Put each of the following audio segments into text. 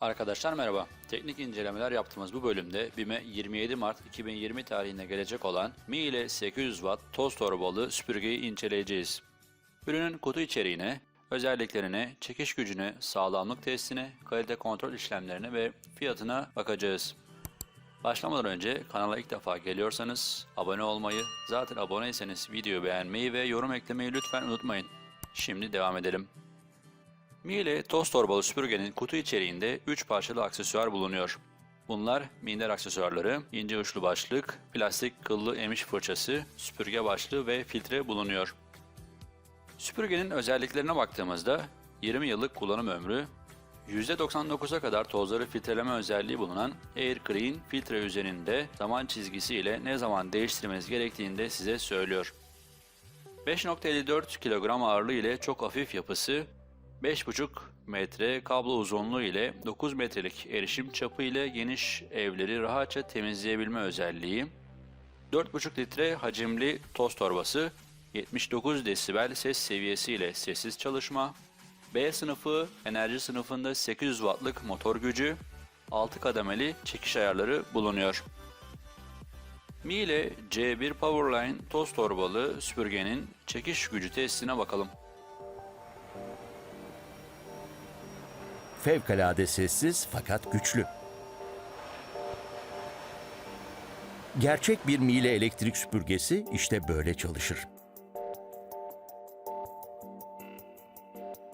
Arkadaşlar merhaba. Teknik incelemeler yaptığımız bu bölümde BİM'e 27 Mart 2020 tarihinde gelecek olan Mi ile 800 Watt toz torbalı süpürgeyi inceleyeceğiz. Ürünün kutu içeriğine, özelliklerine, çekiş gücüne, sağlamlık testine, kalite kontrol işlemlerine ve fiyatına bakacağız. Başlamadan önce kanala ilk defa geliyorsanız abone olmayı, zaten aboneyseniz videoyu beğenmeyi ve yorum eklemeyi lütfen unutmayın. Şimdi devam edelim. Miele toz torbalı süpürgenin kutu içeriğinde 3 parçalı aksesuar bulunuyor. Bunlar minder aksesuarları, ince uçlu başlık, plastik kıllı emiş fırçası, süpürge başlığı ve filtre bulunuyor. Süpürgenin özelliklerine baktığımızda 20 yıllık kullanım ömrü, %99'a kadar tozları filtreleme özelliği bulunan Air Clean filtre üzerinde zaman çizgisi ile ne zaman değiştirmeniz gerektiğini de size söylüyor. 5.54 kilogram ağırlığı ile çok hafif yapısı, 5,5 metre kablo uzunluğu ile 9 metrelik erişim çapı ile geniş evleri rahatça temizleyebilme özelliği, 4,5 litre hacimli toz torbası, 79 desibel ses seviyesi ile sessiz çalışma, B sınıfı enerji sınıfında 800 wattlık motor gücü, 6 kademeli çekiş ayarları bulunuyor. Mi ile C1 Powerline toz torbalı süpürgenin çekiş gücü testine bakalım. Fevkalade sessiz fakat güçlü. Gerçek bir Miele elektrik süpürgesi işte böyle çalışır.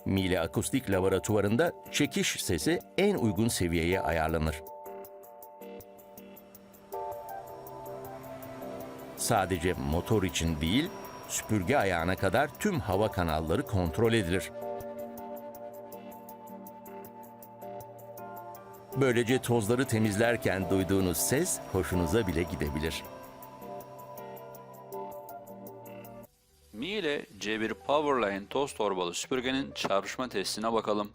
Miele Akustik Laboratuvarında çekiş sesi en uygun seviyeye ayarlanır. Sadece motor için değil, süpürge ayağına kadar tüm hava kanalları kontrol edilir. Böylece tozları temizlerken duyduğunuz ses hoşunuza bile gidebilir. Mi ile C1 Powerline toz torbalı süpürgenin çarpışma testine bakalım.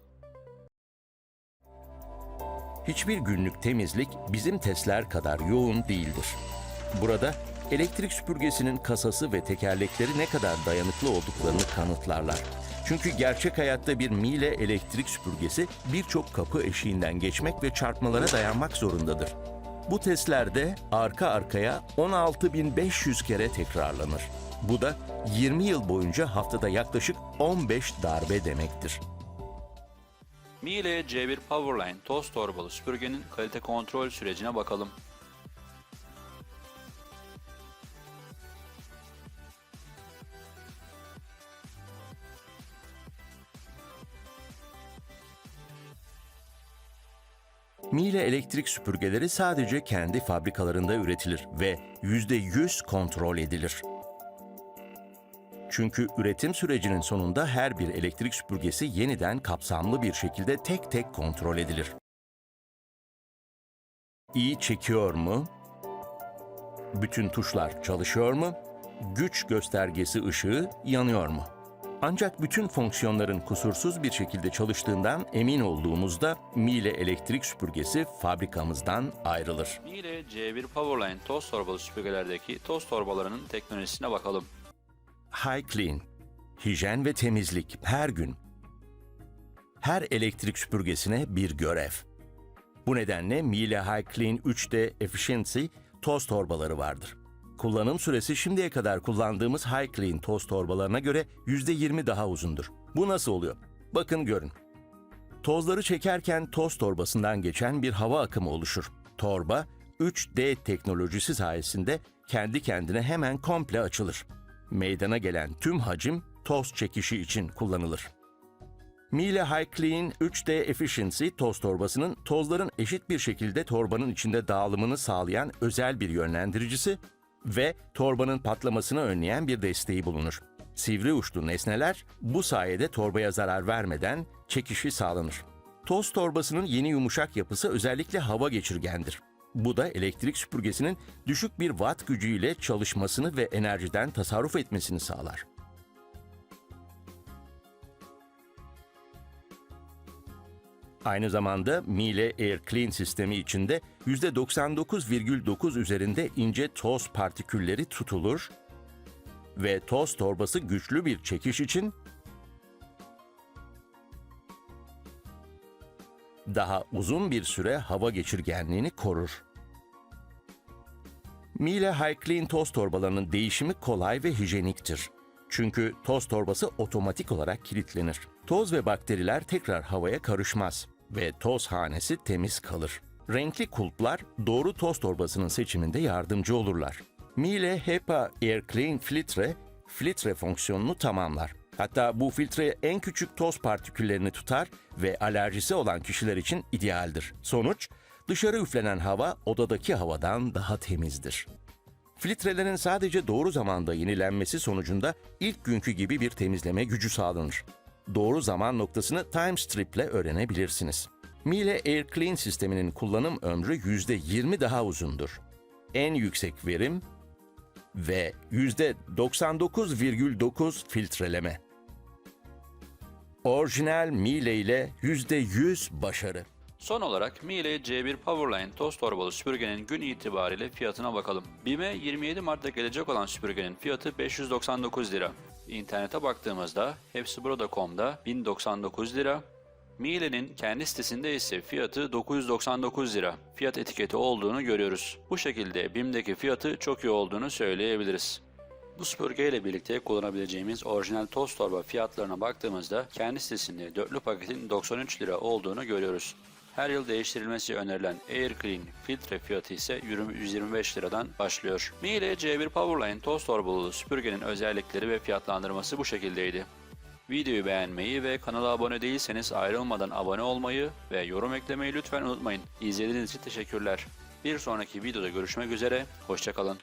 Hiçbir günlük temizlik bizim testler kadar yoğun değildir. Burada elektrik süpürgesinin kasası ve tekerlekleri ne kadar dayanıklı olduklarını kanıtlarlar. Çünkü gerçek hayatta bir Miele elektrik süpürgesi birçok kapı eşiğinden geçmek ve çarpmalara dayanmak zorundadır. Bu testlerde arka arkaya 16.500 kere tekrarlanır. Bu da 20 yıl boyunca haftada yaklaşık 15 darbe demektir. Mi ile C1 Powerline toz torbalı süpürgenin kalite kontrol sürecine bakalım. Miele elektrik süpürgeleri sadece kendi fabrikalarında üretilir ve %100 kontrol edilir. Çünkü üretim sürecinin sonunda her bir elektrik süpürgesi yeniden kapsamlı bir şekilde tek tek kontrol edilir. İyi çekiyor mu? Bütün tuşlar çalışıyor mu? Güç göstergesi ışığı yanıyor mu? Ancak bütün fonksiyonların kusursuz bir şekilde çalıştığından emin olduğumuzda Miele elektrik süpürgesi fabrikamızdan ayrılır. Mi ile C1 Powerline toz torbalı süpürgelerdeki toz torbalarının teknolojisine bakalım. High Clean, hijyen ve temizlik her gün. Her elektrik süpürgesine bir görev. Bu nedenle Miele High Clean 3D Efficiency toz torbaları vardır. Kullanım süresi şimdiye kadar kullandığımız High Clean toz torbalarına göre %20 daha uzundur. Bu nasıl oluyor? Bakın görün. Tozları çekerken toz torbasından geçen bir hava akımı oluşur. Torba 3D teknolojisi sayesinde kendi kendine hemen komple açılır. Meydana gelen tüm hacim toz çekişi için kullanılır. Miele High Clean 3D Efficiency toz torbasının tozların eşit bir şekilde torbanın içinde dağılımını sağlayan özel bir yönlendiricisi ve torbanın patlamasını önleyen bir desteği bulunur. Sivri uçlu nesneler bu sayede torbaya zarar vermeden çekişi sağlanır. Toz torbasının yeni yumuşak yapısı özellikle hava geçirgendir. Bu da elektrik süpürgesinin düşük bir watt gücüyle çalışmasını ve enerjiden tasarruf etmesini sağlar. Aynı zamanda Miele Air Clean sistemi içinde %99,9 üzerinde ince toz partikülleri tutulur ve toz torbası güçlü bir çekiş için daha uzun bir süre hava geçirgenliğini korur. Miele High Clean toz torbalarının değişimi kolay ve hijyeniktir. Çünkü toz torbası otomatik olarak kilitlenir. Toz ve bakteriler tekrar havaya karışmaz ve toz hanesi temiz kalır. Renkli kulplar doğru toz torbasının seçiminde yardımcı olurlar. Miele HEPA Air Clean filtre, filtre fonksiyonunu tamamlar. Hatta bu filtre en küçük toz partiküllerini tutar ve alerjisi olan kişiler için idealdir. Sonuç, dışarı üflenen hava odadaki havadan daha temizdir. Filtrelerin sadece doğru zamanda yenilenmesi sonucunda ilk günkü gibi bir temizleme gücü sağlanır. Doğru zaman noktasını time strip ile öğrenebilirsiniz. Miele Air Clean sisteminin kullanım ömrü %20 daha uzundur. En yüksek verim ve %99,9 filtreleme. Orijinal Miele ile %100 başarı. Son olarak Miele C1 Powerline toz torbalı süpürgenin gün itibariyle fiyatına bakalım. BİM'e 27 Mart'ta gelecek olan süpürgenin fiyatı 599 lira. İnternete baktığımızda hepsiburada.com'da 1099 lira. Miele'nin kendi sitesinde ise fiyatı 999 lira. Fiyat etiketi olduğunu görüyoruz. Bu şekilde BİM'deki fiyatı çok iyi olduğunu söyleyebiliriz. Bu süpürge ile birlikte kullanabileceğimiz orijinal toz torba fiyatlarına baktığımızda kendi sitesinde dörtlü paketin 93 lira olduğunu görüyoruz. Her yıl değiştirilmesi önerilen Air Clean filtre fiyatı ise 125 liradan başlıyor. Miele C1 Powerline toz torbalı süpürgenin özellikleri ve fiyatlandırması bu şekildeydi. Videoyu beğenmeyi ve kanala abone değilseniz ayrılmadan abone olmayı ve yorum eklemeyi lütfen unutmayın. İzlediğiniz için teşekkürler. Bir sonraki videoda görüşmek üzere, hoşçakalın.